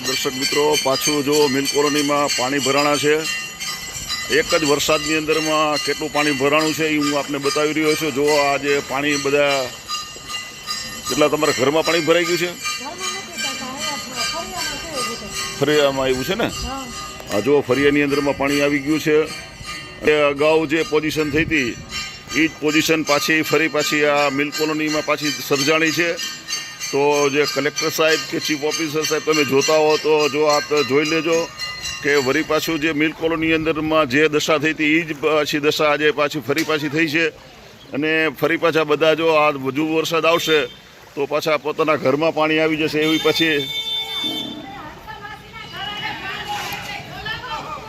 દર્શક મિત્રો, પાછું જો મિલ કોલોનીમાં પાણી ભરાણા છે, એક જ વરસાદની અંદરમાં કેટલું પાણી ભરાણું છે એ હું આપને બતાવી રહ્યો છું. જો આ જે પાણી બધા કેટલા તમારા ઘરમાં પાણી ભરાઈ ગયું છે? ફરિયામાં આવ્યું છે ને? આ જો ફરિયાની અંદરમાં પાણી આવી ગયું છે. એ અગાઉ જે પોઝિશન થઈ હતી એ જ પોઝિશન પાછી, ફરી પાછી આ મિલ કોલોનીમાં પાછી સર્જાણી છે. તો જે કલેક્ટર સાહેબ કે ચીફ ઓફિસર સાહેબ તમે જોતા હો, તો જો આપ જોઈ લેજો કે વરી પાછું જે મિલ કોલોની અંદરમાં જે દશા થઈ હતી એ જ પાછી દશા આજે પાછી ફરી પાછી થઈ છે. અને ફરી પાછા બધા જો આ વધુ વરસાદ આવશે, તો પાછા પોતાના ઘરમાં પાણી આવી જશે એવી પછી.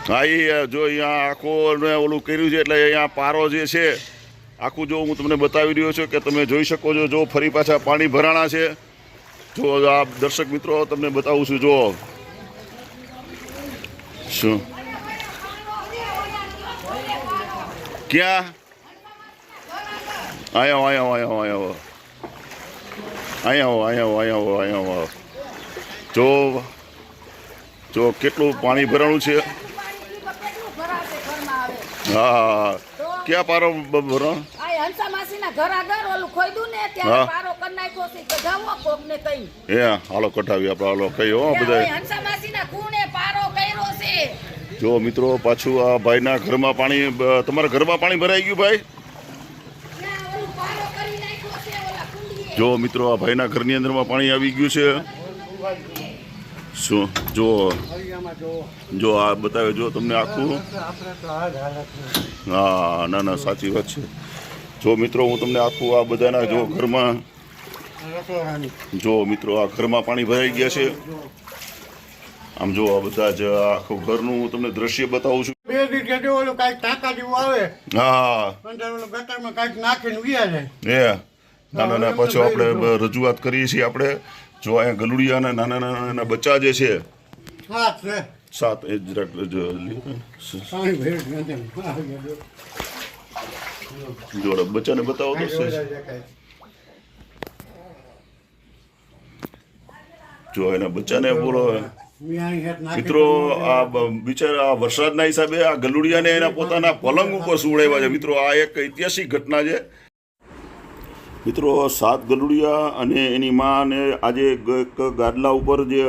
હા એ જો અહીંયા આખું ઓલું કર્યું છે, એટલે અહીંયા પારો જે છે, આખું જો હું તમને બતાવી રહ્યો છું કે તમે જોઈ શકો છો, જો ફરી પાછા પાણી ભરાણા છે. જો આ દર્શક મિત્રો તમને બતાવું છું જો શું? ક્યાં? આયા આયા આયા આવો અહીંયા આવો. અહીંયા આવો જો જો કેટલું પાણી ભરાણું છે. હા ક્યાં પારો ભરો ઘર આગળ ઓલું ને હા. ત્યારે પારો કરી નાખ્યો છે કઢાવો કોકને કઈ. એ હાલો કઢાવી આપણે હાલો કઈ હો બધા ઓય હંસા ખૂણે પારો કર્યો છે. જો મિત્રો પાછું આ ભાઈના ઘરમાં પાણી તમારા ઘરમાં પાણી ભરાઈ ગયું ભાઈ? જો મિત્રો આ ભાઈના ઘરની અંદરમાં પાણી આવી ગયું છે. શું જો જો આ બતાવે જો તમને આખું. હા ના ના સાચી વાત છે. જો મિત્રો હું તમને આખું આ બધાના જો ઘરમાં જો મિત્રો આ ઘરમાં પાણી ભરાઈ ગયા છે. આમ જો આ બધા જ આખું ઘરનું હું તમને દ્રશ્ય બતાવું છું. બે દિવસે જો ઓલું કાંઈક ટાંકા જેવું આવે. હા. અંદર ઓલું ગટરમાં કાંઈક નાખીને વ્યા જાય એ ના ના ના પાછો આપણે રજૂઆત કરીએ છીએ આપણે. જો અહીંયા ગલુડિયાના નાના નાના નાના બચ્ચા જે છે. સાત એ જરાક. જોડે બચ્ચાને બતાવો તો કાંઈ શું જોઈ રહ્યા કાંઈ. જો એના બચ્ચાને બોલો. મિત્રો આ બિચારા વરસાદના હિસાબે આ ગલુડિયાને એના પોતાના પલંગ ઉપર સુવડાવ્યા છે. મિત્રો આ એક ઐતિહાસિક ઘટના છે. મિત્રો સાત ગલુડિયા અને એની માને આજે એક ગાદલા ઉપર જે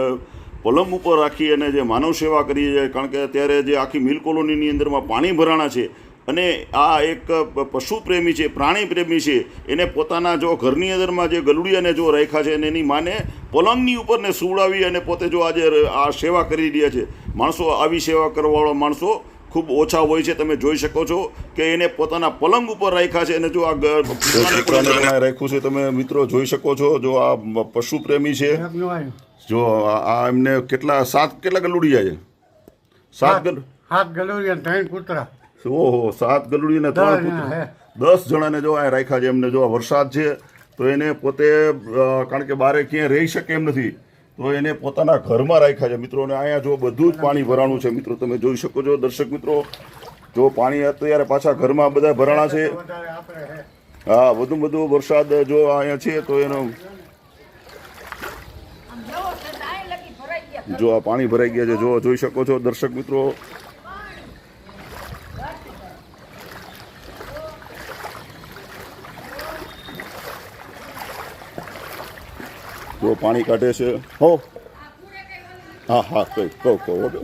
પલંગ ઉપર રાખી અને જે માનવ સેવા કરી છે કારણ કે અત્યારે જે આખી મિલ કોલોનીની અંદરમાં પાણી ભરાણા છે અને આ એક પશુ પ્રેમી છે પ્રાણી પ્રેમી છે એને પોતાના જો ઘરની અંદરમાં જે ગલુડિયાને જો રાખ્યા છે અને એની માને પલંગની ઉપરને સુવડાવી અને પોતે જો આજે આ સેવા કરી રહ્યા છે માણસો આવી સેવા કરવાવાળા માણસો ખૂબ ઓછા હોય છે. તમે જોઈ શકો છો કે એને પોતાના પલંગ ઉપર રાખ્યા છે અને જો આ રાખ્યું છે. તમે મિત્રો જોઈ શકો છો જો આ પશુ પ્રેમી છે. જો આ એમને કેટલા સાત કેટલા ગલુડિયા છે? સાત ગલ સાત ગલુડિયા ત્રણ કૂતરા. ઓહો સાત ગલુડી ને ત્રણ દસ જણા, કૂતરા. દસ જણાને જો આ રાખ્યા છે. એમને જો વરસાદ છે તો એને પોતે કારણ કે બારે ક્યાંય રહી શકે એમ નથી તો એને પોતાના ઘરમાં રાખ્યા છે. મિત્રો અને અહીંયા જો બધું જ પાણી ભરાણું છે મિત્રો તમે જોઈ શકો છો દર્શક મિત્રો જો પાણી અત્યારે પાછા ઘરમાં બધા ભરાણા છે. હે. વધુ વધુ વરસાદ જો અહીંયા છે તો એનો જો આ પાણી ભરાઈ ગયા છે જો જોઈ શકો છો દર્શક મિત્રો. જો પાણી કાઢે છે. હો. હા હા કઈ કહું કહું ઓકે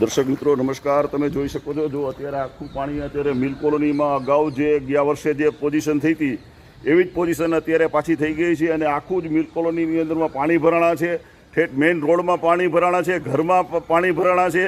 દર્શક મિત્રો, નમસ્કાર. તમે જોઈ શકો છો, જો અત્યારે આખું પાણી અત્યારે મિલ કોલોનીમાં અગાઉ જે ગયા વર્ષે જે પોઝિશન થઈ હતી, એવી જ પોઝિશન અત્યારે પાછી થઈ ગઈ છે અને આખું જ મિલ કોલોનીની અંદરમાં પાણી ભરાણા છે. ઠેઠ મેઇન રોડમાં પાણી ભરાણા છે, ઘરમાં પાણી ભરાણા છે.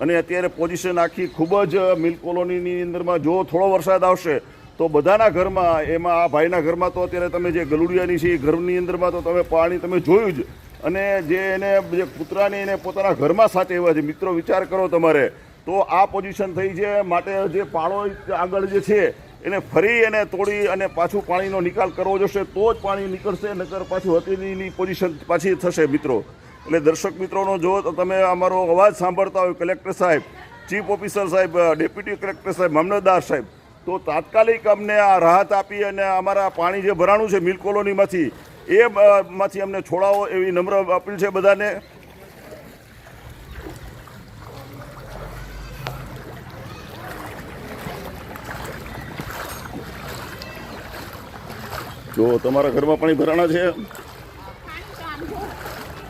અને અત્યારે પોઝિશન આખી ખૂબ જ મિલ કોલોનીની અંદરમાં જો થોડો વરસાદ આવશે તો બધાના ઘરમાં, એમાં આ ભાઈના ઘરમાં તો અત્યારે તમે જે ગલુડિયાની છે એ ઘરની અંદરમાં તો તમે પાણી તમે જોયું જ. અને જે એને, જે કૂતરાને એને પોતાના ઘરમાં સાચવ્યા છે. મિત્રો, વિચાર કરો તમારે. તો આ પોઝિશન થઈ છે. માટે જે પાળો આગળ જે છે, એને ફરી એને તોડી અને પાછું પાણીનો નિકાલ કરવો જશે, તો જ પાણી નીકળશે, નકર પાછું હતીની પોઝિશન પાછી થશે, મિત્રો. એટલે દર્શક મિત્રોનો, જો તમે અમારો અવાજ સાંભળતા હોય, કલેક્ટર સાહેબ, ચીફ ઓફિસર સાહેબ ડેપ્યુટી કલેક્ટર સાહેબ, મામલતદાર સાહેબ તો તાત્કાલિક અમને આ રાહત આપી અને અમારા પાણી જે ભરાણું છે મિલ કોલોનીમાંથી એ માંથી અમને છોડાવો એવી નમ્ર અપીલ છે બધાને. જો તમારા ઘરમાં પાણી ભરાણા છે.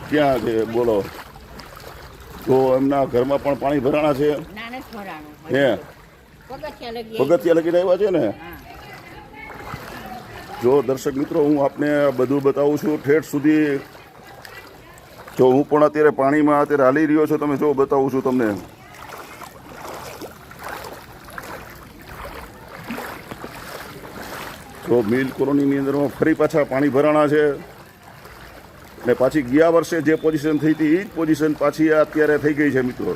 ક્યાં છે? બોલો. તો એમના ઘરમાં પણ પાણી ભરાણા છે? હે? પગથિયા લગી રહ્યા લગીને આવ્યા છે ને? જો દર્શક મિત્રો હું આપને બધું બતાવું છું. ઠેઠ સુધી જો હું પણ અત્યારે પાણીમાં અત્યારે હાલી રહ્યો છું તમે જો બતાવું છું તમને. જો મિલ કોલોનીની અંદરમાં ફરી પાછા પાણી ભરાણા છે. ને પાછી ગયા વર્ષે જે પોઝિશન થઈ હતી એ જ પોઝિશન પાછી અત્યારે થઈ ગઈ છે મિત્રો.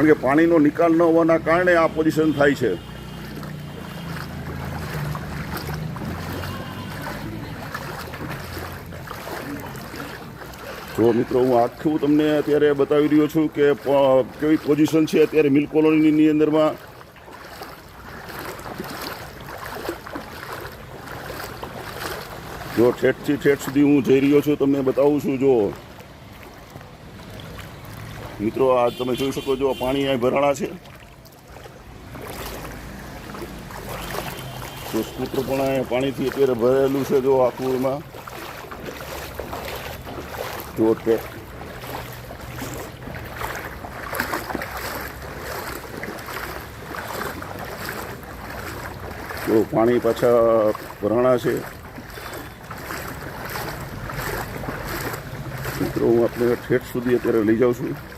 કારણ કે પાણીનો નિકાલ ન હોવાના કારણે આ પોઝિશન થાય છે. જો મિત્રો, હું આખું તમને અત્યારે બતાવી રહ્યો છું કે કેવી પોઝિશન છે અત્યારે મિલ કોલોનીની અંદરમાં. જો ઠેઠથી ઠેઠ સુધી હું જઈ રહ્યો છું, તમને બતાવું છું જો મિત્રો, આ તમે જોઈ શકો છો પાણી અહીં ભરાણા છે. તો સ્કૂટર પણ અહીંયા પાણીથી અત્યારે ભરેલું છે, જો આખું એમાં. જો કે તો પાણી પાછા ભરાણા છે. મિત્રો, હું આપણે ઠેઠ સુધી અત્યારે લઈ જાઉં છું.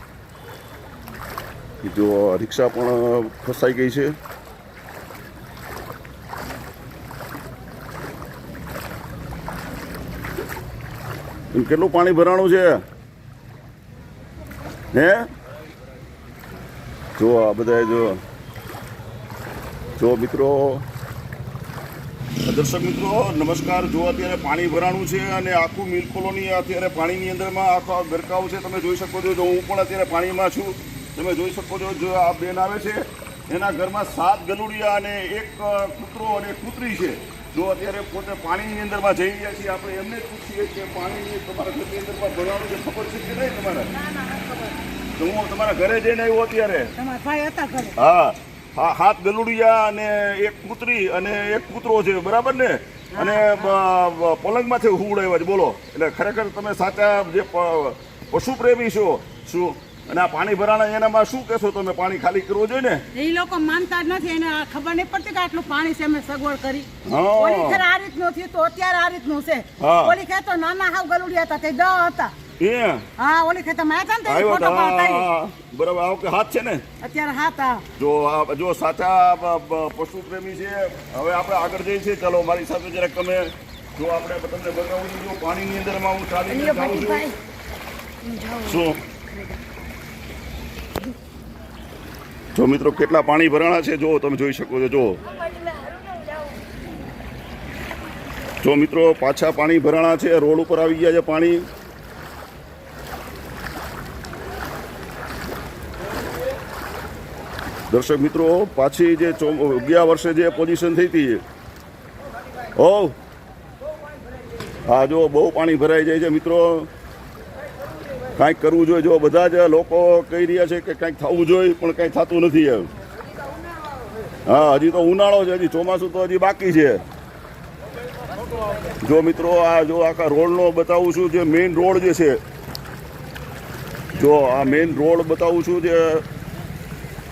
જો રિક્ષા પણ ફસાઈ ગઈ છે. કેટલું પાણી ભરાણું છે? હે? જો આ બધા જો જો મિત્રો, દર્શક મિત્રો, નમસ્કાર. જો અત્યારે પાણી ભરાણું છે અને આખું મિલ કોલોની અત્યારે પાણીની અંદરમાં આખો ગરકાવ છે, તમે જોઈ શકો છો. જો હું પણ અત્યારે પાણીમાં છું તમે જોઈ શકો છો જો આ બેન આવે છે એના ઘરમાં સાત ગલુડિયા અને એક કૂતરો અને એક કૂતરી છે. જો અત્યારે પોતે પાણીની અંદરમાં જઈ રહ્યા છીએ આપણે એમને જ પૂછીએ કે પાણી તમારા ઘરની અંદરમાં ભરવાનું છે ખબર છે કે નહીં તમારે? તો હું તમારા ઘરે જઈને આવ્યો અત્યારે. હા હા હાથ ગલુડિયા અને એક કૂતરી અને એક કૂતરો છે બરાબર ને? અને પલંગમાંથી હુવડાવ્યા છે. બોલો એટલે ખરેખર તમે સાચા જે પશુપ્રેમી પશુ પ્રેમી છો શું? અને આ પાણી ભરાણા એનામાં શું કહેશો તમે? પાણી ખાલી કરવું જોઈએ ને? એ લોકો માનતા નથી એને ખબર નહીં પડતી કે આટલું પાણી છે અમે સગવડ કરી. ઓલી ખેર આ રીતનું થયું તો અત્યારે આ રીતનું છે. ઓલી ખેર તો નાના હાવ ગલુડિયા હતા તે દ હતા. હા ઓલી ખેર તમે આવ્યા ને ફોટો પાડતા હા, હા. બરાબર આ વખતે હાથ છે ને? અત્યારે હાથ જો આ જો સાચા પશુ પ્રેમી છે. હવે આપણે આગળ જઈએ છીએ. ચાલો મારી સાથે જરાક તમે જો આપણે તમને બતાવું છું. જો પાણીની અંદરમાં હું જાઉં છું. શું? જો મિત્રો, કેટલા પાણી ભરાણા છે જો તમે જોઈ શકો છો જો જો મિત્રો, પાછા પાણી ભરાણા છે, રોડ ઉપર આવી ગયા છે પાણી. દર્શક મિત્રો, પાછી જે ગયા વર્ષે જે પોઝિશન થઈ હતી ઓ હા જો બહુ પાણી ભરાઈ જાય છે, મિત્રો. કાંઈક કરવું જોઈએ. જો બધા જ લોકો કહી રહ્યા છે કે કાંઈક થવું જોઈએ, પણ કાંઈ થતું નથી એમ. હા, હજી તો ઉનાળો છે, હજી ચોમાસું તો હજી બાકી છે. જો મિત્રો, આ જો આખા રોડનો બતાવું છું, જે મેઇન રોડ જે છે. જો આ મેઇન રોડ બતાવું છું, જે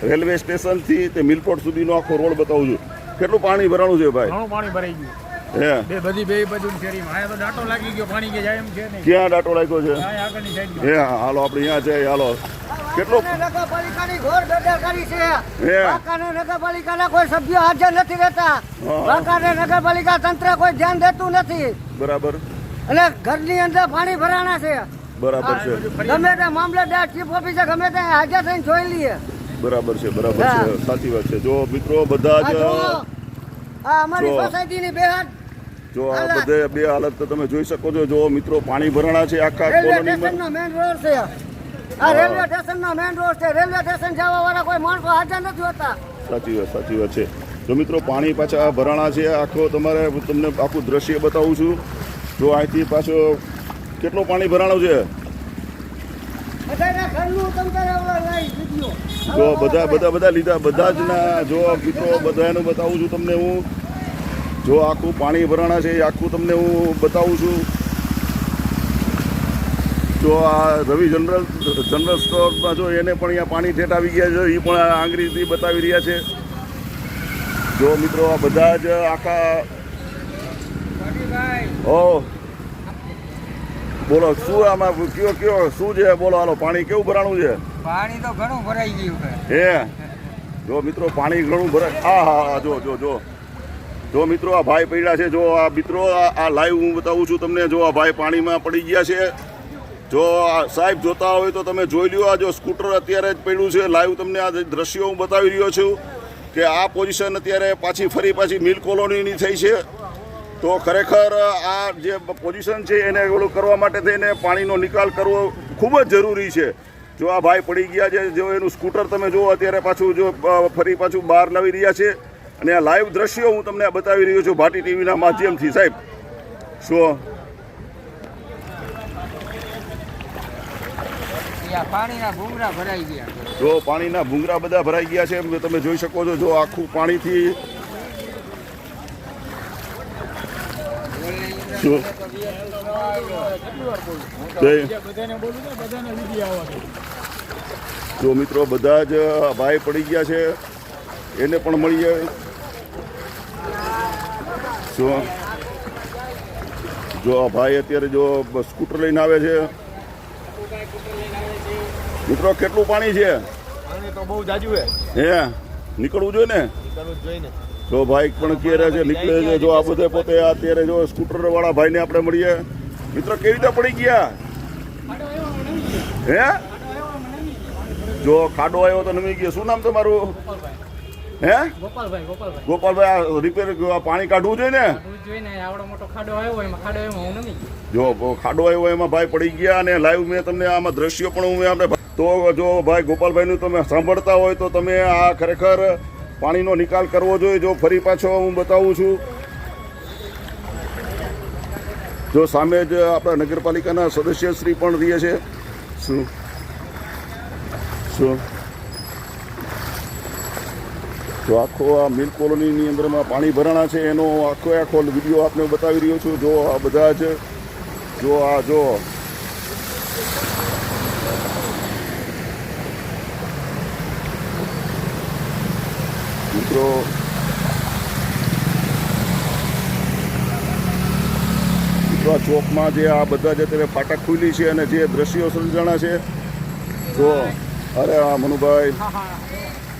રેલવે સ્ટેશનથી તે મિલપોર્ટ સુધીનો આખો રોડ બતાવું છું. કેટલું પાણી ભરાણું છે ભાઈ? પાણી ભરાઈ ગયું. બે બધી બે બાજુ શેરીમાં. અહીંયા તો દાંટો લાગી ગયો પાણી કે જાય એમ છે નહીં. ક્યાં ડાટો લાગ્યો છે? અહીંયા આગળની સાઈડ હે હાલો આપણે અહીંયા જઈએ હાલો. કેટલો નગરપાલિકાની ઘોર બેદરકારી છે. હે. નગરપાલિકાના કોઈ સભ્યો હાજર નથી રહેતા. હા. વાંકાનેર નગરપાલિકા તંત્ર કોઈ ધ્યાન દેતું નથી. બરાબર. અને ઘરની અંદર પાણી ભરાણા છે. બરાબર છે. ગમે તે મામલતદાર ચીફ ઓફિસર ગમે તે હાજર થઈને જોઈ લઈએ. બરાબર છે બરાબર છે. હા. સાચી વાત છે. જો મિત્રો બધા જ આ અમારી. સોસાયટીની બેહાડ જો આ. બધે બે હાલત તો તમે જોઈ શકો છો. જો મિત્રો પાણી ભરણા છે આખા કોલોનીમાં સ્ટેશનનો રોડ છે. આ રેલવે સ્ટેશનનો મેન રોડ છે. રેલવે સ્ટેશન જવા વાળા કોઈ માણસો હાજર નથી હોતા. સાચી વાત સાચી વાત છે. જો મિત્રો પાણી પાછા ભરાણા છે આખો તમારે તમને આખું દ્રશ્ય બતાવું છું. જો અહીંથી પાછો કેટલું પાણી ભરાણું છે. જો બધા બધા બધા લીધા. બધા જ ના જો મિત્રો બધાનું બતાવું છું તમને હું. જો આખું પાણી ભરાણા છે એ આખું તમને હું બતાવું છું. જો આ રવિ જનરલ જનરલ સ્ટોરમાં જો એને પણ અહીંયા પાણી ઠેઠ આવી ગયા છે એ પણ આંગળીથી બતાવી રહ્યા છે. જો મિત્રો આ બધા જ આખા ઓ બોલો શું આમાં કયો કયો શું છે? બોલો હાલો પાણી કેવું ભરાણું છે? પાણી તો ઘણું ભરાઈ ગયું હે? જો મિત્રો પાણી ઘણું ભરાય હા હા હા જો જો જો. જો મિત્રો આ ભાઈ પડ્યા છે, જો આ મિત્રો આ લાઈવ હું બતાવું છું તમને, જો આ ભાઈ પાણીમાં પડી ગયા છે. જો સાહેબ જોતા હોય તો તમે જોઈ લ્યો, આ જો સ્કૂટર અત્યારે જ પડ્યું છે. લાઈવ તમને આ દ્રશ્યો હું બતાવી રહ્યો છું કે આ પોઝિશન અત્યારે પાછી ફરી પાછી મિલ કોલોનીની થઈ છે. તો ખરેખર આ જે પોઝિશન છે એને ઓલું કરવા માટે થઈને પાણીનો નિકાલ કરવો ખૂબ જ જરૂરી છે. જો આ ભાઈ પડી ગયા છે, જો એનું સ્કૂટર તમે જુઓ, અત્યારે પાછું જો ફરી પાછું બહાર લાવી રહ્યા છે. અને આ લાઈવ દ્રશ્યો હું તમને બતાવી રહ્યો છું ભાટી ટીવીના માધ્યમથી. સાહેબ શું પાણીના ભૂંગરા ભરાઈ ગયા. જો પાણીના ભૂંગરા બધા ભરાઈ ગયા છે. તમે જોઈ શકો છો જો આખું પાણીથી જો મિત્રો બધા જ ભાઈ પડી ગયા છે. એને પણ મળીએ. જો આ ભાઈ અત્યારે જો સ્કૂટર લઈને આવે છે. મિત્રો કેટલું પાણી છે? પાણી તો બહુ જાજુ હે હે? નીકળવું જોઈએ ને? જો ભાઈ પણ ક્યારે છે? નીકળે છે? જો આ બધે પોતે અત્યારે જો સ્કૂટર વાળા ભાઈને આપણે મળીએ. મિત્રો કેવી રીતે પડી ગયા? હે? જો ખાડો આવ્યો તો નમી ગયો. શું નામ તમારું? હે? ગોપાલભાઈ ગોપાલભાઈ. ગોપાલભાઈ આ રિપેર પાણી કાઢવું જોઈએ ને? આવડો મોટો ખાડો આવ્યો એમાં ખાડો એમાં હું નથી. જો ખાડો આવ્યો એમાં ભાઈ પડી ગયા અને લાઈવ મેં તમને આમાં દ્રશ્યો પણ હું આપણે તો જો ભાઈ ગોપાલભાઈનું તમે સાંભળતા હોય તો તમે આ ખરેખર પાણીનો નિકાલ કરવો જોઈએ. જો ફરી પાછો હું બતાવું છું. જો સામે જ આપણા નગરપાલિકાના સદસ્યશ્રી પણ રહીએ છે. શું? શું? તો આખો આ મિલ કોલોનીની અંદરમાં પાણી ભરાણા છે એનો આખો આખો વીડિયો આપને બતાવી રહ્યો છું. જો આ બધા જ જો આ જો મિત્રો મિત્રો આ ચોકમાં જે આ બધા જે અત્યારે ફાટક ખુલી છે અને જે દ્રશ્યો સર્જાણા છે જો અરે આ મનુભાઈ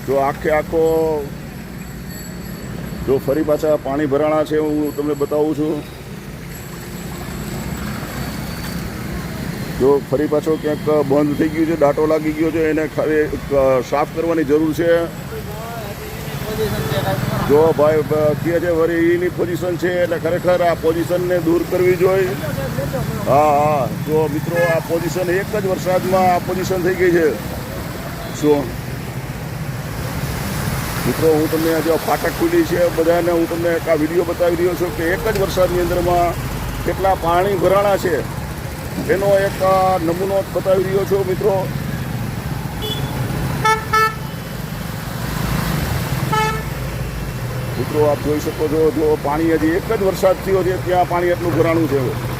જો આખે આખો જો ફરી પાછા પાણી ભરાણા છે હું તમને બતાવું છું. જો ફરી પાછો ક્યાંક બંધ થઈ ગયું છે, દાંટો લાગી ગયો છે, એને ખાલી સાફ કરવાની જરૂર છે. જો ભાઈ કહે છે વળી એની પોઝિશન છે, એટલે ખરેખર આ પોઝિશનને દૂર કરવી જોઈએ. હા હા, જો મિત્રો, આ પોઝિશન એક જ વરસાદમાં આ પોઝિશન થઈ ગઈ છે. શું? મિત્રો, હું તમને આજે ફાટક ખુલી છે. બધાને હું તમને એક આ વીડિયો બતાવી રહ્યો છું કે એક જ વરસાદની અંદરમાં કેટલા પાણી ભરાણા છે. એનો એક નમૂનો બતાવી રહ્યો છું, મિત્રો. મિત્રો, આપ જોઈ શકો છો, જો પાણી હજી એક જ વરસાદ થયો છે, ત્યાં પાણી એટલું ભરાણું છે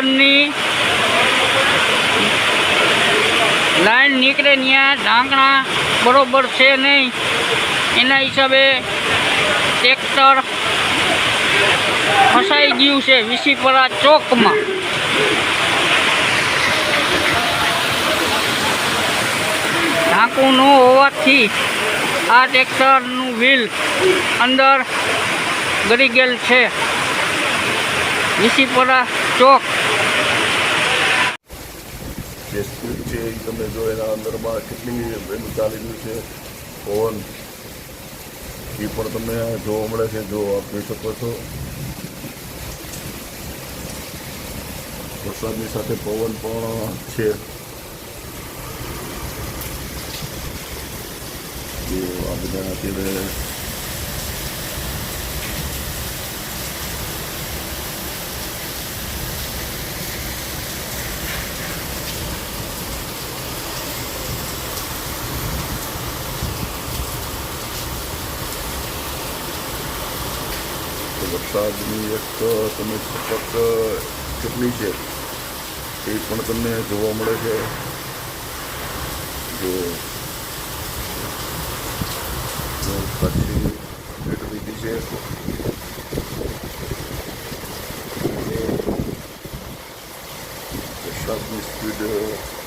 ઉગોળ લાઈન નીકળે ત્યાં ઢાંકણા બરોબર છે નહીં. એના હિસાબે ટ્રેક્ટર ફસાઈ ગયું છે વિસીપરા ચોકમાં. ઢાંકું ન હોવાથી આ ટ્રેક્ટરનું વ્હીલ અંદર ગળી ગયેલ છે. વિસીપરા ચોક જે સ્પીડ છે એ તમે જો એના અંદરમાં કેટલી એનું ચાલી રહ્યું છે પવન એ પણ તમને જોવા મળે છે જો આપ જોઈ શકો છો વરસાદની સાથે પવન પણ છે આ બધા અત્યારે તો વરસાદની એક તમે છપક કેટલી છે? એ પણ તમને જોવા મળે છે. જો. કચ્છી ભેટ લીધી છે. વરસાદની સ્પીડ